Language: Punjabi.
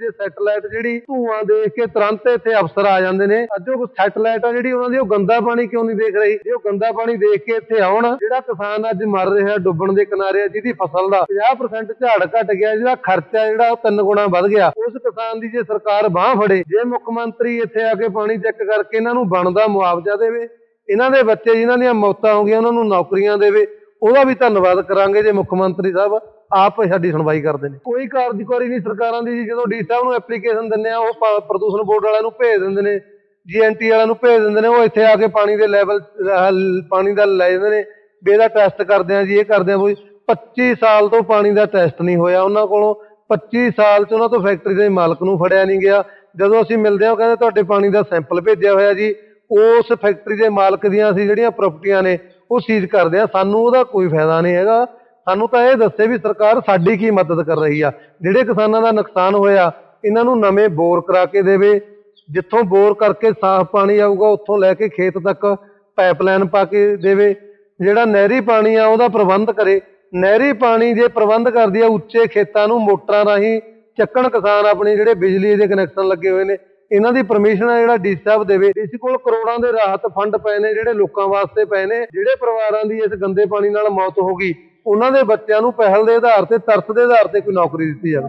ਜੇ ਸੈਟਲਾਈਟ ਜਿਹੜੀ ਧੂਆਂ ਦੇਖ ਕੇ ਤੁਰੰਤ ਇੱਥੇ ਅਫਸਰ ਆ ਜਾਂਦੇ ਨੇ। ਅੱਜ ਉਹ ਸੈਟਲਾਈਟ ਆ ਜਿਹੜੀ ਉਹਨਾਂ ਦੀ, ਉਹ ਗੰਦਾ ਪਾਣੀ ਕਿਉਂ ਨਹੀਂ ਦੇਖ ਰਹੀ? ਜੇ ਉਹ ਗੰਦਾ ਪਾਣੀ ਦੇਖ ਕੇ ਇੱਥੇ ਆਉਣ, ਜਿਹੜਾ ਕਿਸਾਨ ਅੱਜ ਮਰ ਰਿਹਾ, ਡੁੱਬਣ ਦੇ ਕਿਨਾਰੇ, ਜਿਹਦੀ ਫਸਲ ਦਾ 50% ਝਾੜ ਘਟ ਗਿਆ, ਜਿਹਦਾ ਖਰਚਾ ਜਿਹੜਾ ਉਹ ਤਿੰਨ ਗੁਣਾ ਵੱਧ ਗਿਆ, ਉਸ ਕਿਸਾਨ ਦੀ ਜੇ ਸਰਕਾਰ ਬਾਹ ਫੜੇ, ਜੇ ਮੁੱਖ ਮੰਤਰੀ ਇੱਥੇ ਆ ਕੇ ਪਾਣੀ ਚੈੱਕ ਕਰਕੇ ਇਹਨਾਂ ਨੂੰ ਬਣਦਾ ਮੁਆਵਜ਼ਾ ਦੇਵੇ, ਇਹਨਾਂ ਦੇ ਬੱਚੇ ਜਿਨ੍ਹਾਂ ਦੀਆਂ ਮੌਤਾਂ ਹੋ ਗਈਆਂ, ਉਹਨਾਂ ਨੂੰ ਨੌਕਰੀਆਂ ਦੇਵੇ, ਉਹਦਾ ਵੀ ਧੰਨਵਾਦ ਕਰਾਂਗੇ ਜੇ ਮੁੱਖ ਮੰਤਰੀ ਸਾਹਿਬ। ਆਪ ਸਾਡੀ ਸੁਣਵਾਈ ਕਰਦੇ ਨੇ। ਕੋਈ ਕਾਰਜਕਾਰੀ ਨਹੀਂ ਸਰਕਾਰਾਂ ਦੀ ਜੀ, ਜਦੋਂ ਡੀ ਸਾਹਿਬ ਨੂੰ ਐਪਲੀਕੇਸ਼ਨ ਦਿੰਦੇ ਆ, ਉਹ ਪ੍ਰਦੂਸ਼ਣ ਬੋਰਡ ਵਾਲਿਆਂ ਨੂੰ ਭੇਜ ਦਿੰਦੇ ਨੇ ਜੀਐਨਟੀ ਵਾਲਿਆਂ ਨੂੰ ਭੇਜ ਦਿੰਦੇ ਨੇ, ਉਹ ਇੱਥੇ ਆ ਕੇ ਪਾਣੀ ਦੇ ਲੈਵਲ ਪਾਣੀ ਦਾ ਲੈ ਜਾਂਦੇ ਨੇ, ਵੀ ਇਹਦਾ ਟੈਸਟ ਕਰਦੇ ਆ ਜੀ, ਇਹ ਕਰਦੇ ਆ, ਵੀ 25 ਸਾਲ ਤੋਂ ਪਾਣੀ ਦਾ ਟੈਸਟ ਨਹੀਂ ਹੋਇਆ ਉਹਨਾਂ ਕੋਲੋਂ। 25 ਸਾਲ ਚ ਉਹਨਾਂ ਤੋਂ ਫੈਕਟਰੀ ਦੇ ਮਾਲਕ ਨੂੰ ਫੜਿਆ ਨਹੀਂ ਗਿਆ। ਜਦੋਂ ਅਸੀਂ ਮਿਲਦੇ ਹਾਂ ਉਹ ਕਹਿੰਦੇ ਤੁਹਾਡੇ ਪਾਣੀ ਦਾ ਸੈਂਪਲ ਭੇਜਿਆ ਹੋਇਆ ਜੀ। ਉਸ ਫੈਕਟਰੀ ਦੇ ਮਾਲਕ ਦੀਆਂ ਅਸੀਂ ਜਿਹੜੀਆਂ ਪ੍ਰਾਪਰਟੀਆਂ ਨੇ, ਉਹ ਸੀਜ਼ ਕਰਦੇ ਆ। ਸਾਨੂੰ ਉਹਦਾ ਕੋਈ ਫਾਇਦਾ ਨਹੀਂ ਹੈਗਾ। ਸਾਨੂੰ ਤਾਂ ਇਹ ਦੱਸੇ ਵੀ ਸਰਕਾਰ ਸਾਡੀ ਕੀ ਮਦਦ ਕਰ ਰਹੀ ਆ। ਜਿਹੜੇ ਕਿਸਾਨਾਂ ਦਾ ਨੁਕਸਾਨ ਹੋਇਆ, ਇਹਨਾਂ ਨੂੰ ਨਵੇਂ ਬੋਰ ਕਰਾ ਕੇ ਦੇਵੇ। ਜਿੱਥੋਂ ਬੋਰ ਕਰਕੇ ਸਾਫ਼ ਪਾਣੀ ਆਊਗਾ, ਉੱਥੋਂ ਲੈ ਕੇ ਖੇਤ ਤੱਕ ਪਾਈਪਲਾਈਨ ਪਾ ਕੇ ਦੇਵੇ। ਜਿਹੜਾ ਨਹਿਰੀ ਪਾਣੀ ਆ, ਉਹਦਾ ਪ੍ਰਬੰਧ ਕਰੇ। ਨਹਿਰੀ ਪਾਣੀ ਜੇ ਪ੍ਰਬੰਧ ਕਰਦੀ ਆ, ਉੱਚੇ ਖੇਤਾਂ ਨੂੰ ਮੋਟਰਾਂ ਰਾਹੀਂ ਚੱਕਣ ਕਿਸਾਨ ਆਪਣੇ ਜਿਹੜੇ ਬਿਜਲੀ ਦੇ ਕਨੈਕਸ਼ਨ ਲੱਗੇ ਹੋਏ ਨੇ, ਇਹਨਾਂ ਦੀ ਪਰਮਿਸ਼ਨ ਆ ਜਿਹੜਾ ਡੀਸੀ ਸਾਹਿਬ ਦੇਵੇ। ਡੀਸੀ ਕੋਲ ਕਰੋੜਾਂ ਦੇ ਰਾਹਤ ਫੰਡ ਪਏ ਨੇ, ਜਿਹੜੇ ਲੋਕਾਂ ਵਾਸਤੇ ਪਏ ਨੇ। ਜਿਹੜੇ ਪਰਿਵਾਰਾਂ ਦੀ ਇਸ ਗੰਦੇ ਪਾਣੀ ਨਾਲ ਮੌਤ ਹੋ ਗਈ ਉਹਨਾਂ ਦੇ ਬੱਚਿਆਂ ਨੂੰ ਪਹਿਲ ਦੇ ਆਧਾਰ ਤੇ, ਤਰਸ ਦੇ ਆਧਾਰ ਤੇ ਕੋਈ ਨੌਕਰੀ ਦਿੱਤੀ ਜਾਵੇ।